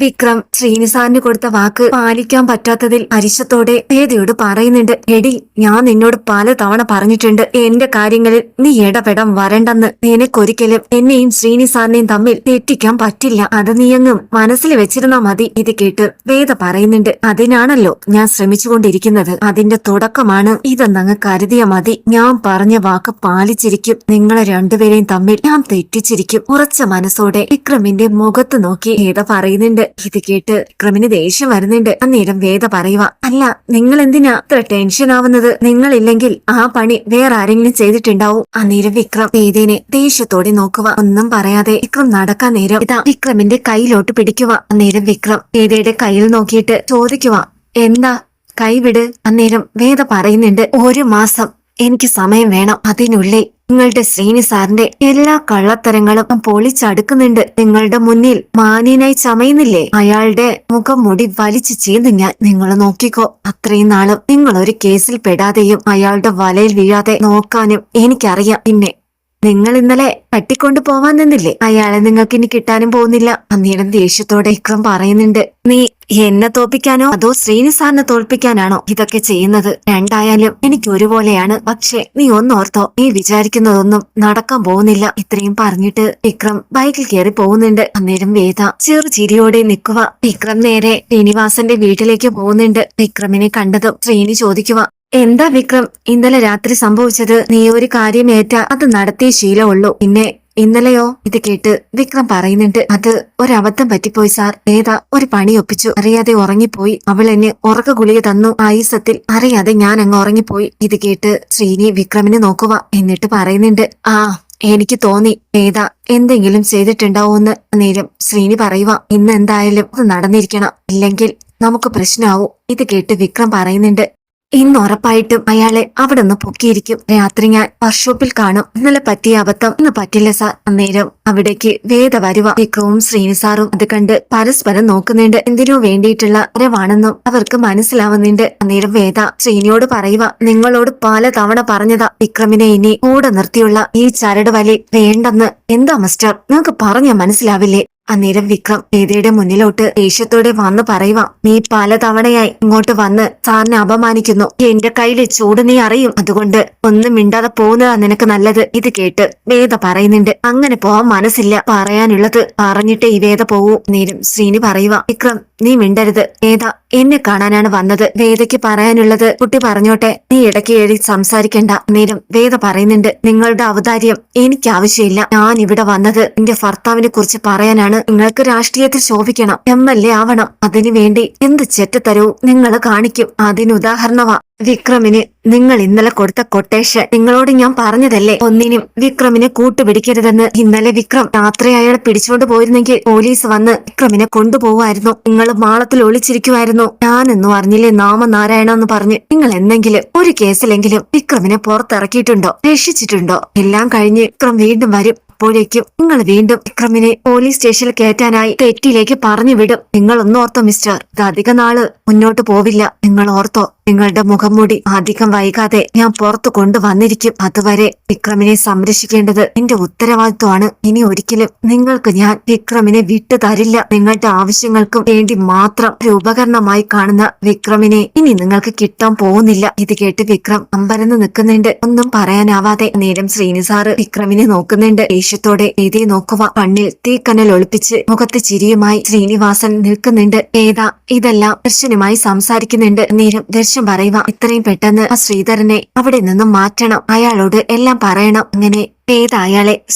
വിക്രം ശ്രീനിസാറിന് കൊടുത്ത വാക്ക് പാലിക്കാൻ പറ്റാത്തതിൽ അരിശത്തോടെ വേദയോട് പറയുന്നുണ്ട് എടി ഞാൻ നിന്നോട് പല തവണ പറഞ്ഞിട്ടുണ്ട് എന്റെ കാര്യങ്ങളിൽ നീ ഇടപെടാൻ വരണ്ടെന്ന്. നിനക്കൊരിക്കലും എന്നെയും ശ്രീനിസാറിനെയും തമ്മിൽ തെറ്റിക്കാൻ പറ്റില്ല. അത് നീയങ്ങും മനസ്സിൽ വെച്ചിരുന്നാ മതി ഇത് കേട്ട് വേദ പറയുന്നുണ്ട് അതിനാണല്ലോ ഞാൻ ശ്രമിച്ചുകൊണ്ടിരിക്കുന്നത്. അതിന്റെ തുടക്കമാണ് ഇതെന്നങ്ങ് കരുതിയ മതി. ഞാൻ പറഞ്ഞ വാക്ക് പാലിച്ചിരിക്കും. നിങ്ങളെ രണ്ടുപേരെയും തമ്മിൽ ഞാൻ തെറ്റിച്ചിരിക്കും. ഉറച്ച മനസ്സോടെ വിക്രമിന്റെ മുഖത്ത് നോക്കി വേദ പറയുന്നുണ്ട് ഇത് കേട്ട് വിക്രമിന് ദേഷ്യം വരുന്നുണ്ട്. അന്നേരം വേദ പറയുക അല്ല നിങ്ങൾ എന്തിനാ ഇത്ര ടെൻഷൻ ആവുന്നത്? നിങ്ങളില്ലെങ്കിൽ ആ പണി വേറെ ആരെങ്കിലും ചെയ്തിട്ടുണ്ടാവും. അന്നേരം വിക്രം വേദേനെ ദേഷ്യത്തോടെ നോക്കുക ഒന്നും പറയാതെ വിക്രം നടക്കാൻ നേരം ഇതാ വിക്രമിന്റെ കയ്യിലോട്ട് പിടിക്കുക അന്നേരം വിക്രം വേദയുടെ കയ്യിൽ നോക്കിയിട്ട് ചോദിക്കുക എന്താ? കൈവിട്? അന്നേരം വേദ പറയുന്നുണ്ട് ഒരു മാസം എനിക്ക് സമയം വേണം. അതിനുള്ളിൽ നിങ്ങളുടെ ശ്രീനി സാറിന്റെ എല്ലാ കള്ളത്തരങ്ങളും പൊളിച്ചടുക്കുന്നുണ്ട്. നിങ്ങളുടെ മുന്നിൽ മാന്യനായി ചമയുന്നില്ലേ? അയാളുടെ മുഖം മുടി വലിച്ചു ചീന്ത് ഞാൻ നിങ്ങൾ നോക്കിക്കോ. അത്രയും നാളും നിങ്ങൾ ഒരു കേസിൽ പെടാതെയും അയാളുടെ വലയിൽ വീഴാതെ നോക്കാനും എനിക്കറിയാം. പിന്നെ നിങ്ങൾ ഇന്നലെ തട്ടിക്കൊണ്ടു പോവാൻ നിന്നില്ലേ? അയാളെ നിങ്ങൾക്ക് ഇനി കിട്ടാനും പോകുന്നില്ല. അന്നേരം ദേഷ്യത്തോടെ ഇക്രം പറയുന്നുണ്ട്. നീ എന്നെ തോൽപ്പിക്കാനോ അതോ ശ്രീനി സാറിനെ തോൽപ്പിക്കാനാണോ ഇതൊക്കെ ചെയ്യുന്നത്? രണ്ടായാലും എനിക്ക് ഒരുപോലെയാണ്. പക്ഷെ നീ ഒന്നോർത്തോ നീ വിചാരിക്കുന്നതൊന്നും നടക്കാൻ പോകുന്നില്ല. ഇത്രയും പറഞ്ഞിട്ട് വിക്രം ബൈക്കിൽ കയറി പോകുന്നുണ്ട്. അന്നേരം വേദ ചെറു ചിരിയോടെ നിൽക്കുക വിക്രം നേരെ ശ്രീനിവാസന്റെ വീട്ടിലേക്ക് പോകുന്നുണ്ട്. വിക്രമിനെ കണ്ടതും ശ്രീനി ചോദിക്കുക എന്താ വിക്രം? ഇന്നലെ രാത്രി സംഭവിച്ചത് നീ ഒരു കാര്യം ഏറ്റ അത് നടത്തിയ ശീലമുള്ളൂ. പിന്നെ ഇന്നലെയോ? ഇത് കേട്ട് വിക്രം പറയുന്നുണ്ട് അത് ഒരബദ്ധം പറ്റിപ്പോയി സാർ. ഏതാ? ഒരു പണി ഒപ്പിച്ചു. അറിയാതെ ഉറങ്ങിപ്പോയി. അവൾ എന്നെ ഉറക്ക ഗുളിക തന്നു. ആയുസത്തിൽ അറിയാതെ ഞാൻ അങ്ങ് ഉറങ്ങിപ്പോയി. ഇത് കേട്ട് ശ്രീനി വിക്രമിനെ നോക്കുക എന്നിട്ട് പറയുന്നുണ്ട് ആ എനിക്ക് തോന്നി. ഏതാ? എന്തെങ്കിലും ചെയ്തിട്ടുണ്ടാവോന്ന് നേരം ശ്രീനി പറയുക ഇന്ന് എന്തായാലും അത് നടന്നിരിക്കണം. ഇല്ലെങ്കിൽ നമുക്ക് പ്രശ്നമാവും. ഇത് കേട്ട് വിക്രം പറയുന്നുണ്ട് ഇന്ന് ഉറപ്പായിട്ടും അയാളെ അവിടെ നിന്ന് പൊക്കിയിരിക്കും. രാത്രി ഞാൻ വർക്ക്ഷോപ്പിൽ കാണും. ഇന്നലെ പറ്റിയ അബദ്ധം. ഇന്ന് പറ്റില്ല സാർ. അന്നേരം അവിടേക്ക് വേദ വരുവ വിക്രവും ശ്രീനിസാറും അത് കണ്ട് പരസ്പരം നോക്കുന്നുണ്ട്. എന്തിനു വേണ്ടിയിട്ടുള്ള വരവാണെന്നും അവർക്ക് മനസ്സിലാവുന്നുണ്ട്. അന്നേരം വേദ ശ്രീനിയോട് പറയുക നിങ്ങളോട് പല തവണ പറഞ്ഞതാ. വിക്രമിനെ ഇനി കൂടെ നിർത്തിയുള്ള ഈ ചരട് വലി വേണ്ടെന്ന്. എന്താ മിസ്റ്റർ? നിങ്ങൾക്ക് പറഞ്ഞ മനസ്സിലാവില്ലേ? അന്നേരം വിക്രം വേദയുടെ മുന്നിലോട്ട് ദേഷ്യത്തോടെ വന്നു പറയുക നീ പലതവണയായി ഇങ്ങോട്ട് വന്ന് സാറിനെ അപമാനിക്കുന്നു. എന്റെ കയ്യിൽ ചൂട് നീ അറിയും. അതുകൊണ്ട് ഒന്നും മിണ്ടാതെ പോകുന്നതാ നിനക്ക് നല്ലത്. ഇത് കേട്ട് വേദ പറയുന്നുണ്ട് അങ്ങനെ പോവാൻ മനസ്സില്ല. പറയാനുള്ളത് പറഞ്ഞിട്ട് ഈ വേദ പോവൂ. നേരം ശ്രീനി പറയുക വിക്രം നീ മിണ്ടരുത്. വേദ എന്നെ കാണാനാണ് വന്നത്. വേദയ്ക്ക് പറയാനുള്ളത് കുട്ടി പറഞ്ഞോട്ടെ. നീ ഇടയ്ക്ക് എഴുതി സംസാരിക്കേണ്ട. നേരം വേദ പറയുന്നുണ്ട് നിങ്ങളുടെ ഔദാര്യം എനിക്ക് ആവശ്യമില്ല ഞാൻ ഇവിടെ വന്നത് എന്റെ ഭർത്താവിനെ കുറിച്ച് പറയാനാണ്. നിങ്ങൾക്ക് രാഷ്ട്രീയത്തിൽ ശോഭിക്കണം. എം എൽ എ ആവണം. അതിനു വേണ്ടി എന്ത് ചെറ്റത്തരവും നിങ്ങൾ കാണിക്കും. അതിന് ഉദാഹരണമാ വിക്രമിന് നിങ്ങൾ ഇന്നലെ കൊടുത്ത കൊട്ടേഷൻ നിങ്ങളോട് ഞാൻ പറഞ്ഞതല്ലേ? ഒന്നിനും വിക്രമിനെ കൂട്ടുപിടിക്കരുതെന്ന് ഇന്നലെ വിക്രം രാത്രി അയാളെ പിടിച്ചുകൊണ്ട് പോയിരുന്നെങ്കിൽ പോലീസ് വന്ന് വിക്രമിനെ കൊണ്ടുപോകുമായിരുന്നു നിങ്ങൾ മാളത്തിൽ ഒളിച്ചിരിക്കുമായിരുന്നു. ഞാനെന്നും അറിഞ്ഞില്ലേ നാമനാരായണ എന്ന് പറഞ്ഞ് നിങ്ങൾ എന്തെങ്കിലും ഒരു കേസിലെങ്കിലും വിക്രമിനെ പുറത്തിറക്കിയിട്ടുണ്ടോ? രക്ഷിച്ചിട്ടുണ്ടോ? എല്ലാം കഴിഞ്ഞ് വിക്രം വീണ്ടും വരും. അപ്പോഴേക്കും നിങ്ങൾ വീണ്ടും വിക്രമിനെ പോലീസ് സ്റ്റേഷനിൽ കയറ്റാനായി തെറ്റിലേക്ക് പറഞ്ഞു വിടും നിങ്ങൾ ഒന്നോർത്തോ മിസ്റ്റർ ഇത് അധിക നാൾ മുന്നോട്ട് പോവില്ല. നിങ്ങൾ ഓർത്തോ നിങ്ങളുടെ മുഖം മുടി അധികം വൈകാതെ ഞാൻ പുറത്തു കൊണ്ടുവന്നിരിക്കും. അതുവരെ വിക്രമിനെ സംരക്ഷിക്കേണ്ടത് എന്റെ ഉത്തരവാദിത്വമാണ്. ഇനി ഒരിക്കലും നിങ്ങൾക്ക് ഞാൻ വിക്രമിനെ വിട്ടു തരില്ല. നിങ്ങളുടെ ആവശ്യങ്ങൾക്കും വേണ്ടി മാത്രം ഒരു ഉപകരണമായി കാണുന്ന വിക്രമിനെ ഇനി നിങ്ങൾക്ക് കിട്ടാൻ പോകുന്നില്ല. ഇത് കേട്ട് വിക്രം അമ്പരന്ന് നിൽക്കുന്നുണ്ട്. ഒന്നും പറയാനാവാതെ നേരം ശ്രീനിസാറ് വിക്രമിനെ നോക്കുന്നുണ്ട്. ദേഷ്യത്തോടെ രീതിയെ നോക്കുക. കണ്ണിൽ തീക്കനൽ ഒളിപ്പിച്ച് മുഖത്ത് ചിരിയുമായി ശ്രീനിവാസൻ നിൽക്കുന്നുണ്ട്. ഏതാ? ഇതെല്ലാം ദർശനുമായി സംസാരിക്കുന്നുണ്ട്. നേരം ദർശൻ പറയുക ഇത്രയും പെട്ടെന്ന് ആ ശ്രീധരനെ അവിടെ നിന്നും മാറ്റണം. അയാളോട് എല്ലാം പറയണം. അങ്ങനെ വേദ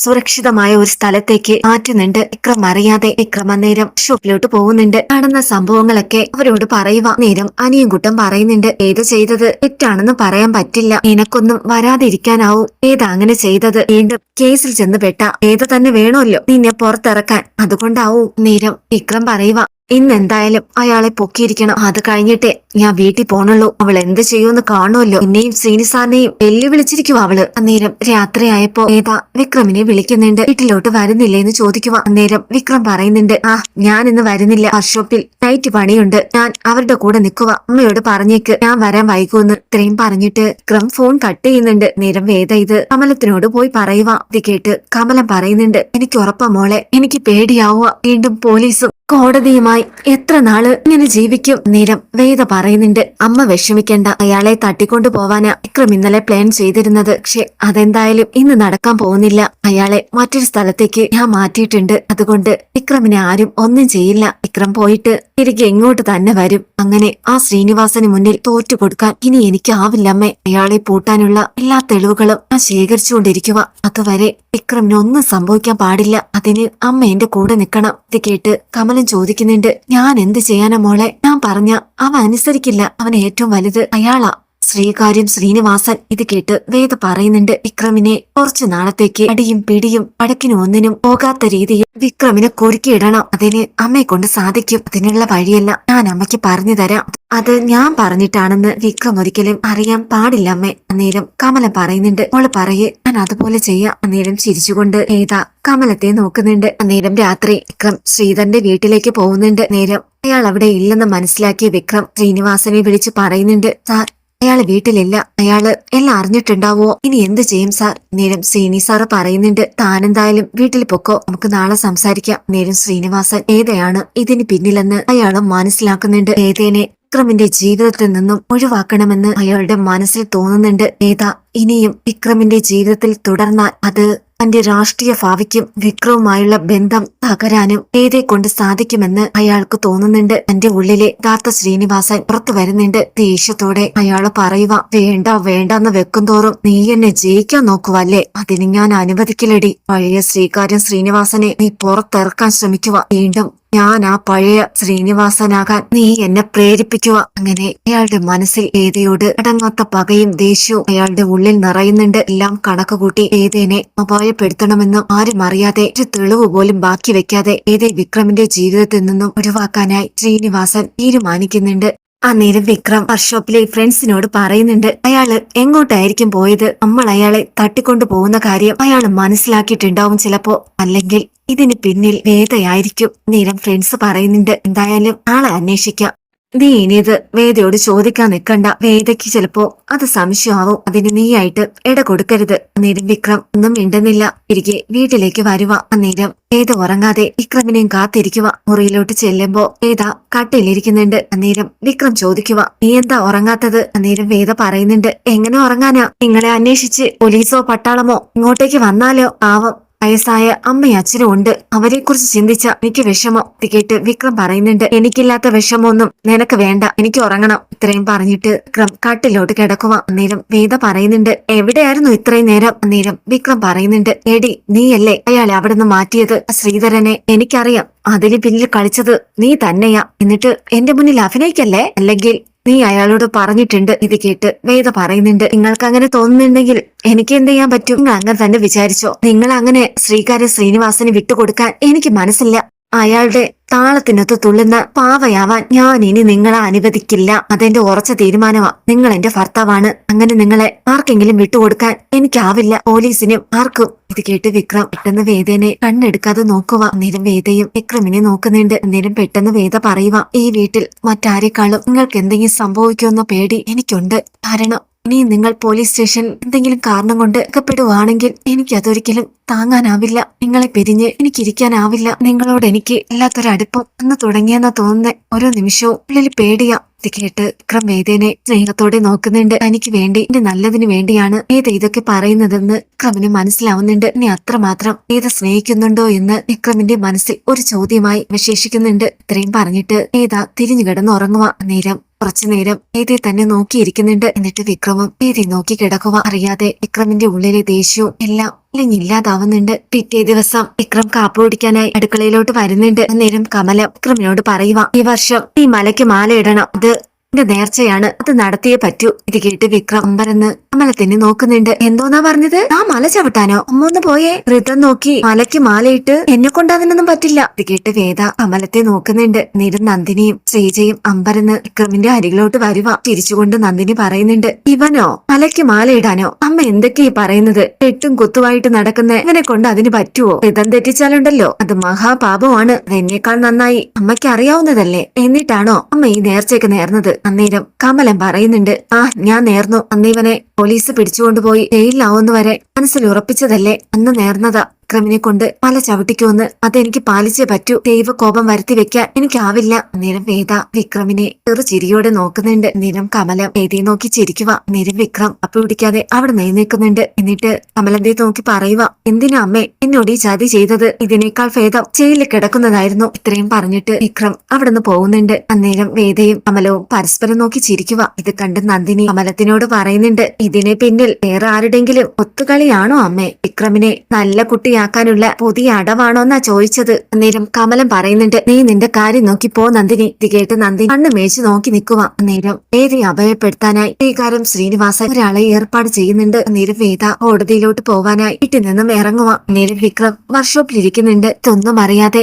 സുരക്ഷിതമായ ഒരു സ്ഥലത്തേക്ക് മാറ്റുന്നുണ്ട്. വിക്രം അറിയാതെ വിക്രം അന്നേരം ഷോപ്പിലോട്ട് പോകുന്നുണ്ട്. നടന്ന സംഭവങ്ങളൊക്കെ അവരോട് പറയുക. നേരം അനിയൻകുട്ടം പറയുന്നുണ്ട്. ഏത് ചെയ്തത് തെറ്റാണെന്ന് പറയാൻ പറ്റില്ല. നിനക്കൊന്നും വരാതിരിക്കാനാവും. ഏതാ അങ്ങനെ ചെയ്തത്? വീണ്ടും കേസിൽ ചെന്ന് പെട്ട. ഏത് തന്നെ വേണമല്ലോ നിന്നെ പുറത്തിറക്കാൻ. അതുകൊണ്ടാവും. നേരം വിക്രം പറയുക. ഇന്ന് എന്തായാലും അയാളെ പൊക്കിയിരിക്കണം. അത് കഴിഞ്ഞിട്ടേ ഞാൻ വീട്ടിൽ പോണുള്ളൂ. അവൾ എന്ത് ചെയ്യുമെന്ന് കാണുമല്ലോ. എന്നെയും ശ്രീനിസാറിനെയും വെല്ലുവിളിച്ചിരിക്കും അവൾ. അന്നേരം രാത്രിയായപ്പോ ഏതാ വിക്രമിനെ വിളിക്കുന്നുണ്ട്. വീട്ടിലോട്ട് വരുന്നില്ലേ എന്ന് ചോദിക്കുക അന്നേരം വിക്രം പറയുന്നുണ്ട് ആ ഞാൻ ഇന്ന് വരുന്നില്ല. വർക്ക്ഷോപ്പിൽ നൈറ്റ് പണിയുണ്ട്. ഞാൻ അവരുടെ കൂടെ നിൽക്കുക അമ്മയോട് പറഞ്ഞേക്ക്. ഞാൻ വരാൻ വൈകുമെന്ന് ഇത്രയും പറഞ്ഞിട്ട് വിക്രം ഫോൺ കട്ട് ചെയ്യുന്നുണ്ട്. നേരം വേദ ഇത് കമലത്തിനോട് പോയി പറയുക ഇത് കേട്ട് കമലം പറയുന്നുണ്ട് എനിക്ക് ഉറപ്പ മോളെ. എനിക്ക് പേടിയാവുക വീണ്ടും പോലീസും കോടതിയുമായി എത്ര നാൾ ഇങ്ങനെ ജീവിക്കും നേരം വേദ പറയുന്നുണ്ട്. അമ്മ വിഷമിക്കേണ്ട. അയാളെ തട്ടിക്കൊണ്ടു പോവാനാ വിക്രം ഇന്നലെ പ്ലാൻ ചെയ്തിരുന്നത്. പക്ഷെ അതെന്തായാലും ഇന്ന് നടക്കാൻ പോകുന്നില്ല. അയാളെ മറ്റൊരു സ്ഥലത്തേക്ക് ഞാൻ മാറ്റിയിട്ടുണ്ട്. അതുകൊണ്ട് വിക്രമിനെ ആരും ഒന്നും ചെയ്യില്ല. വിക്രം പോയിട്ട് തിരികെ എങ്ങോട്ട് തന്നെ വരും. അങ്ങനെ ആ ശ്രീനിവാസന് മുന്നിൽ തോറ്റു കൊടുക്കാൻ ഇനി എനിക്കാവില്ലമ്മേ അയാളെ പൂട്ടാനുള്ള എല്ലാ തെളിവുകളും ഞാൻ ശേഖരിച്ചുകൊണ്ടിരിക്കുക. അതുവരെ വിക്രമിന് ഒന്നും സംഭവിക്കാൻ പാടില്ല. അതിന് അമ്മ എന്റെ കൂടെ നിൽക്കണം. ഇത് കേട്ട് കമലൻ ചോദിക്കുന്നുണ്ട് ഞാൻ എന്ത് ചെയ്യാനാ മോളെ? ഞാൻ പറഞ്ഞ അവ അനുസരിക്കില്ല. അവൻ ഏറ്റവും വലുത് അയാളാ. ശ്രീകാര്യം ശ്രീനിവാസൻ ഇത് കേട്ട് വേദ പറയുന്നുണ്ട് വിക്രമിനെ കുറച്ചു നാളത്തേക്ക് അടിയും പിടിയും പടക്കിനും ഒന്നിനും പോകാത്ത രീതിയിൽ വിക്രമിനെ കുറുക്കിയിടണം അതിന് അമ്മയെ കൊണ്ട് സാധിക്കും. അതിനുള്ള വഴിയല്ല ഞാൻ അമ്മയ്ക്ക് പറഞ്ഞു തരാം. അത് ഞാൻ പറഞ്ഞിട്ടാണെന്ന് വിക്രം ഒരിക്കലും അറിയാൻ പാടില്ല അമ്മേ. അന്നേരം കമല പറയുന്നുണ്ട് അവൾ പറയേ ഞാൻ അതുപോലെ ചെയ്യാം. അന്നേരം ചിരിച്ചുകൊണ്ട് ഏതാ കമലത്തെ നോക്കുന്നുണ്ട്. അന്നേരം രാത്രി വിക്രം ശ്രീധരന്റെ വീട്ടിലേക്ക് പോകുന്നുണ്ട്. നേരം അയാൾ അവിടെ ഇല്ലെന്ന് മനസ്സിലാക്കിയ വിക്രം ശ്രീനിവാസനെ വിളിച്ച് പറയുന്നുണ്ട് സാർ അയാൾ വീട്ടിലില്ല. അയാൾ എല്ലാം അറിഞ്ഞിട്ടുണ്ടാവോ? ഇനി എന്ത് ചെയ്യും സാർ? നേരം ശ്രീനി സാറ് പറയുന്നുണ്ട്. താനെന്തായാലും വീട്ടിൽ പൊക്കോ. നമുക്ക് നാളെ സംസാരിക്കാം. നേരം ശ്രീനിവാസൻ ഏതയാണ്? ഇതിന് പിന്നിലെന്ന് അയാളും മനസ്സിലാക്കുന്നുണ്ട്. ഏതേനെ? വിക്രമിന്റെ ജീവിതത്തിൽ നിന്നും ഒഴിവാക്കണമെന്ന് അയാളുടെ മനസ്സിൽ തോന്നുന്നുണ്ട്. ഏതാ? ഇനിയും വിക്രമിന്റെ ജീവിതത്തിൽ തുടർന്നാൽ അത് തന്റെ രാഷ്ട്രീയ ഭാവിക്കും വിക്രവുമായുള്ള ബന്ധം തകരാനും ഏതെ കൊണ്ട് സാധിക്കുമെന്ന് അയാൾക്ക് തോന്നുന്നുണ്ട്. തന്റെ ഉള്ളിലെ യഥാർത്ഥ ശ്രീനിവാസൻ പുറത്തു വരുന്നുണ്ട്. ദേഷ്യത്തോടെ അയാൾ പറയുക വേണ്ട വേണ്ട വേണ്ടെന്ന് വെക്കുംതോറും നീ എന്നെ ജയിക്കാൻ നോക്കുവല്ലേ? അതിന് ഞാൻ അനുവദിക്കലടി പഴയ ശ്രീകാര്യം ശ്രീനിവാസനെ നീ പുറത്തിറക്കാൻ ശ്രമിക്കുക വീണ്ടും ഞാൻ ആ പഴയ ശ്രീനിവാസനാകാൻ നീ എന്നെ പ്രേരിപ്പിക്കുക അങ്ങനെ അയാളുടെ മനസ്സിൽ ഏതയോട് അടങ്ങാത്ത പകയും ദേഷ്യവും അയാളുടെ ഉള്ളിൽ നിറയുന്നുണ്ട്. എല്ലാം കണക്ക് കൂട്ടി ഏതേനെ അപായപ്പെടുത്തണമെന്ന് ആരും അറിയാതെ ഒരു തെളിവ് പോലും ബാക്കി വെക്കാതെ ഏതേ വിക്രമിന്റെ ജീവിതത്തിൽ നിന്നും ഒഴിവാക്കാനായി ശ്രീനിവാസൻ തീരുമാനിക്കുന്നുണ്ട്. അന്നേരം വിക്രം വർക്ക്ഷോപ്പിലെ ഫ്രണ്ട്സിനോട് പറയുന്നുണ്ട് അയാൾ എങ്ങോട്ടായിരിക്കും പോയത്? നമ്മൾ അയാളെ തട്ടിക്കൊണ്ടു പോകുന്ന കാര്യം അയാൾ മനസ്സിലാക്കിയിട്ടുണ്ടാവും ചിലപ്പോ. അല്ലെങ്കിൽ ഇതിന് പിന്നിൽ വേദയായിരിക്കും നേരം ഫ്രണ്ട്സ് പറയുന്നുണ്ട്. എന്തായാലും ആളെ അന്വേഷിക്കാം. നീ ഇനിയത് വേദയോട് ചോദിക്കാൻ നിൽക്കണ്ട. വേദയ്ക്ക് ചിലപ്പോ അത് സംശയമാവും. അതിന് നീയായിട്ട് ഇട കൊടുക്കരുത്. അന്നേരം വിക്രം ഒന്നും മിണ്ടുന്നില്ല. തിരികെ വീട്ടിലേക്ക് വരുക അന്നേരം വേദ ഉറങ്ങാതെ വിക്രമിനെയും കാത്തിരിക്കുക. മുറിയിലോട്ട് ചെല്ലുമ്പോ വേദ കട്ടിലിരിക്കുന്നുണ്ട്. അന്നേരം വിക്രം ചോദിക്കുക നീ എന്താ ഉറങ്ങാത്തത്? അന്നേരം വേദ പറയുന്നുണ്ട് എങ്ങനെ ഉറങ്ങാനാ? നിങ്ങളെ അന്വേഷിച്ച് പോലീസോ പട്ടാളമോ ഇങ്ങോട്ടേക്ക് വന്നാലോ? പാവം വയസ്സായ അമ്മയും അച്ഛനും ഉണ്ട് അവരെ കുറിച്ച് ചിന്തിച്ച എനിക്ക് വിഷമം. കേട്ട് വിക്രം പറയുന്നുണ്ട് എനിക്കില്ലാത്ത വിഷമമൊന്നും നിനക്ക് വേണ്ട. എനിക്ക് ഉറങ്ങണം. ഇത്രയും പറഞ്ഞിട്ട് വിക്രം കാട്ടിലോട്ട് കിടക്കുക അന്നേരം വേദ പറയുന്നുണ്ട് എവിടെയായിരുന്നു ഇത്രയും നേരം? അന്നേരം വിക്രം പറയുന്നുണ്ട് എടി നീയല്ലേ അയാളെ അവിടെ നിന്ന് മാറ്റിയത്? ശ്രീധരനെ എനിക്കറിയാം. അതിന് പിന്നിൽ കളിച്ചത് നീ തന്നെയാ. എന്നിട്ട് എന്റെ മുന്നിൽ അഭിനയിക്കല്ലേ? അല്ലെങ്കിൽ നീ അയാളോട് പറഞ്ഞിട്ടുണ്ട് ഇത് കേട്ട് വേദ പറയുന്നുണ്ട്. നിങ്ങൾക്ക് അങ്ങനെ തോന്നുന്നുണ്ടെങ്കിൽ എനിക്ക് എന്ത് ചെയ്യാൻ പറ്റും? നിങ്ങൾ അങ്ങനെ തന്നെ വിചാരിച്ചോ? നിങ്ങൾ അങ്ങനെ ശ്രീകാര്യ ശ്രീനിവാസന് വിട്ടുകൊടുക്കാൻ എനിക്ക് മനസ്സില്ല. അയാളുടെ താളത്തിനൊത്ത് തുള്ളുന്ന പാവയാവാൻ ഞാൻ ഇനി നിങ്ങളെ അനുവദിക്കില്ല. അതെന്റെ ഉറച്ച തീരുമാനമാ. നിങ്ങൾ എന്റെ ഭർത്താവാണ്. അങ്ങനെ നിങ്ങളെ ആർക്കെങ്കിലും വിട്ടുകൊടുക്കാൻ എനിക്കാവില്ല. പോലീസിനും ആർക്കും. ഇത് കേട്ട് വിക്രം പെട്ടെന്ന് വേദനെ കണ്ണെടുക്കാതെ നോക്കുക അന്നേരം വേദയും വിക്രമിനെ നോക്കുന്നുണ്ട്. അന്നേരം പെട്ടെന്ന് വേദ പറയുക ഈ വീട്ടിൽ മറ്റാരെക്കാളും നിങ്ങൾക്ക് എന്തെങ്കിലും സംഭവിക്കുമെന്ന പേടി എനിക്കുണ്ട്. കാരണം ഇനി നിങ്ങൾ പോലീസ് സ്റ്റേഷൻ എന്തെങ്കിലും കാരണം കൊണ്ട് അകപ്പെടുവാണെങ്കിൽ എനിക്ക് അതൊരിക്കലും താങ്ങാനാവില്ല. നിങ്ങളെ പിരിഞ്ഞ് എനിക്കിരിക്കാനാവില്ല. നിങ്ങളോട് എനിക്ക് എല്ലാത്തൊരടുപ്പം എന്ന് തുടങ്ങിയെന്ന തോന്നുന്ന. ഓരോ നിമിഷവും ഉള്ളിൽ പേടിയ. ഇത് കേട്ട് വിക്രം വേദേനെ സ്നേഹത്തോടെ നോക്കുന്നുണ്ട്. തനിക്ക് വേണ്ടി എന്റെ നല്ലതിന് വേണ്ടിയാണ് വേദ ഇതൊക്കെ പറയുന്നതെന്ന് വിക്രമിന് മനസ്സിലാവുന്നുണ്ട്. ഇനി അത്രമാത്രം വേദ സ്നേഹിക്കുന്നുണ്ടോ എന്ന് വിക്രമിന്റെ മനസ്സിൽ ഒരു ചോദ്യമായി വിശേഷിക്കുന്നുണ്ട് ഇത്രയും പറഞ്ഞിട്ട് വേദ തിരിഞ്ഞു കിടന്ന് ഉറങ്ങുക നേരം കുറച്ചു നേരം വേദിയെ തന്നെ നോക്കിയിരിക്കുന്നുണ്ട്. എന്നിട്ട് വിക്രമും വേദി നോക്കി കിടക്കുക അറിയാതെ വിക്രമിന്റെ ഉള്ളിലെ ദേഷ്യവും എല്ലാം ഇല്ലാതാവുന്നുണ്ട്. പിറ്റേ ദിവസം വിക്രം കാപ്പ് കുടിക്കാനായി അടുക്കളയിലോട്ട് വരുന്നുണ്ട്. അന്നേരം കമല വിക്രമിനോട് പറയുക ഈ വർഷം ഈ മലയ്ക്ക് മാല ഇടണം. അത് എന്റെ നേർച്ചയാണ് അത് നടത്തിയേ പറ്റൂ. ഇത് കേട്ട് വിക്രം അമ്പരന്ന് അമലത്തിനെ നോക്കുന്നുണ്ട്. എന്തോന്നാ പറഞ്ഞത്? ആ മല ചവിട്ടാനോ? അമ്മ ഒന്ന് പോയേ. ഋതം നോക്കി മലയ്ക്ക് മാലയിട്ട് എന്നെ കൊണ്ട് പറ്റില്ല. ഇത് കേട്ട് വേദ അമലത്തെ നോക്കുന്നുണ്ട്. നിര നന്ദിനിയും ശ്രീജയും അമ്പരന്ന് വിക്രമിന്റെ അരികിലോട്ട് വരുവ തിരിച്ചുകൊണ്ട് നന്ദിനി പറയുന്നുണ്ട് ഇവനോ? മലയ്ക്ക് മാലയിടാനോ? അമ്മ എന്തൊക്കെയാ പറയുന്നത്? എട്ടും കുത്തുവായിട്ട് നടക്കുന്ന ഇവനെ കൊണ്ട് അതിന് പറ്റുവോ? ഋതം തെറ്റിച്ചാലുണ്ടല്ലോ. അത് മഹാപാപമാണ്. അതെന്നേക്കാൾ നന്നായി. അമ്മയ്ക്ക് അറിയാവുന്നതല്ലേ. എന്നിട്ടാണോ അമ്മ ഈ നേർച്ചയ്ക്ക് നേർന്നത്? അന്നേരം കമലൻ പറയുന്നുണ്ട് ആ ഞാൻ നേർന്നു. അന്നിവനെ പോലീസ് പിടിച്ചുകൊണ്ടുപോയി. ജയിലിലാവുന്നവരെ മനസ്സിൽ ഉറപ്പിച്ചതല്ലേ? അന്ന് നേർന്നതാ. വിക്രമിനെ കൊണ്ട് പല ചവിട്ടിക്കുമെന്ന് അതെനിക്ക് പാലിച്ചേ പറ്റൂ. ദൈവ കോപം വരുത്തി വെക്കാൻ എനിക്കാവില്ല. നിരം വേദ വിക്രമിനെ ചെറു ചിരിയോടെ നോക്കുന്നുണ്ട്. നിരം കമലം വേദയെ നോക്കി ചിരിക്കുക. നിരം വിക്രം അപ്പൊ പിടിക്കാതെ അവിടെ നിൽക്കുന്നുണ്ട് എന്നിട്ട് കമലന്റെ നോക്കി പറയുക എന്തിനാ അമ്മേ? എന്നോട് ഈ ജാതി ചെയ്തത്? ഇതിനേക്കാൾ ഭേദം ജയിലിൽ കിടക്കുന്നതായിരുന്നു. ഇത്രയും പറഞ്ഞിട്ട് വിക്രം അവിടുന്ന് പോകുന്നുണ്ട്. അന്നേരം വേദയും കമലവും പരസ്പരം നോക്കി ചിരിക്കുക. ഇത് കണ്ട് നന്ദിനി കമലത്തിനോട് പറയുന്നുണ്ട് ഇതിനെ പിന്നിൽ വേറെ ആരുടെങ്കിലും ഒത്തുകളിയാണോ അമ്മേ? വിക്രമിനെ നല്ല കുട്ടിയാക്കാനുള്ള പുതിയ അടവാണോന്നാ ചോദിച്ചത്. അന്നേരം കമലം പറയുന്നുണ്ട് നീ നിന്റെ കാര്യം നോക്കി പോ നന്ദിനി ഇത് കേട്ട് നന്ദിനി കണ്ണ് മേച്ച് നോക്കി നിൽക്കുക അന്നേരം വേദയെ അഭയപ്പെടുത്താനായി ശ്രീകാരം ശ്രീനിവാസൻ ഒരാളെ ഏർപ്പാട് ചെയ്യുന്നുണ്ട്. അന്നേരം വേദ കോടതിയിലോട്ട് പോവാനായി വീട്ടിൽ നിന്നും ഇറങ്ങുക അന്നേരം വിക്രം വർക്ക്ഷോപ്പിലിരിക്കുന്നുണ്ട് ഇതൊന്നും അറിയാതെ